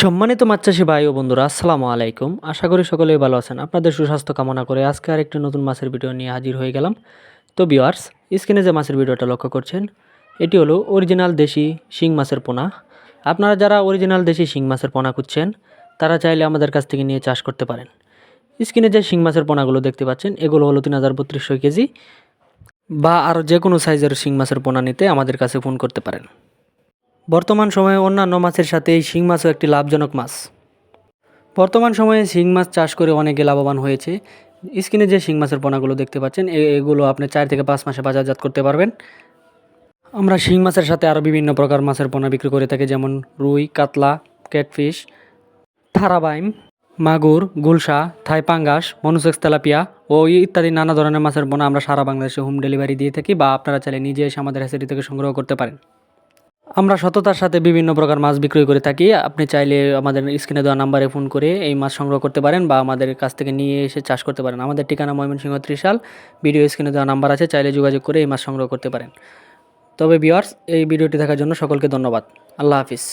সম্মানিত মাছ চাষি ভাই ও বন্ধুরা, আসসালামু আলাইকুম। আশা করি সকলেই ভালো আছেন। আপনাদের সুস্বাস্থ্য কামনা করে আজকে আরেকটি নতুন মাছের ভিডিও নিয়ে হাজির হয়ে গেলাম। তো বিওয়ার্স স্ক্রিনে যে মাছের ভিডিওটা লক্ষ্য করছেন, এটি হলো অরিজিনাল দেশি শিং মাছের পোনা। আপনারা যারা অরিজিনাল দেশি শিং মাছের পোনা খুঁজছেন, তারা চাইলে আমাদের কাছ থেকে নিয়ে চাষ করতে পারেন। স্ক্রিনে যে শিং মাছের পোনাগুলো দেখতে পাচ্ছেন, এগুলো হলো তিন হাজার বত্রিশশো কেজি বা আরও যে কোনো সাইজের শিং মাছের পোনা নিতে আমাদের কাছে ফোন করতে পারেন। বর্তমান সময়ে অন্যান্য মাছের সাথে এই শিং মাছও একটি লাভজনক মাছ। বর্তমান সময়ে শিং মাছ চাষ করে অনেকে লাভবান হয়েছে। স্ক্রিনে যে শিং মাছের পোনাগুলো দেখতে পাচ্ছেন এগুলো আপনি চার থেকে পাঁচ মাসে বাজারজাত করতে পারবেন। আমরা শিং মাছের সাথে আরও বিভিন্ন প্রকার মাছের পোনা বিক্রি করে থাকি, যেমন রুই, কাতলা, ক্যাটফিশ, থারাবাইম, মাগুর, গুলশা, থাই পাঙ্গাস, মনুসেক্স তেলাপিয়া ও ইত্যাদি নানা ধরনের মাছের পোনা আমরা সারা বাংলাদেশে হোম ডেলিভারি দিয়ে থাকি বা আপনারা চাইলে নিজে এসে আমাদের হ্যাচারি থেকে সংগ্রহ করতে পারেন। আমরা সততার সাথে বিভিন্ন প্রকার মাছ বিক্রয় করে থাকি। আপনি চাইলে আমাদের স্ক্রিনে দেওয়া নাম্বারে ফোন করে এই মাছ সংগ্রহ করতে পারেন বা আমাদের কাছ থেকে নিয়ে এসে চাষ করতে পারেন। আমাদের ঠিকানা ময়মনসিংহ ত্রিশাল, ভিডিও স্ক্রিনে দেওয়া নাম্বার আছে, চাইলে যোগাযোগ করে এই মাছ সংগ্রহ করতে পারেন। তবে বিয়ার্স এই ভিডিওটি দেখার জন্য সকলকে ধন্যবাদ। আল্লাহ হাফিজ।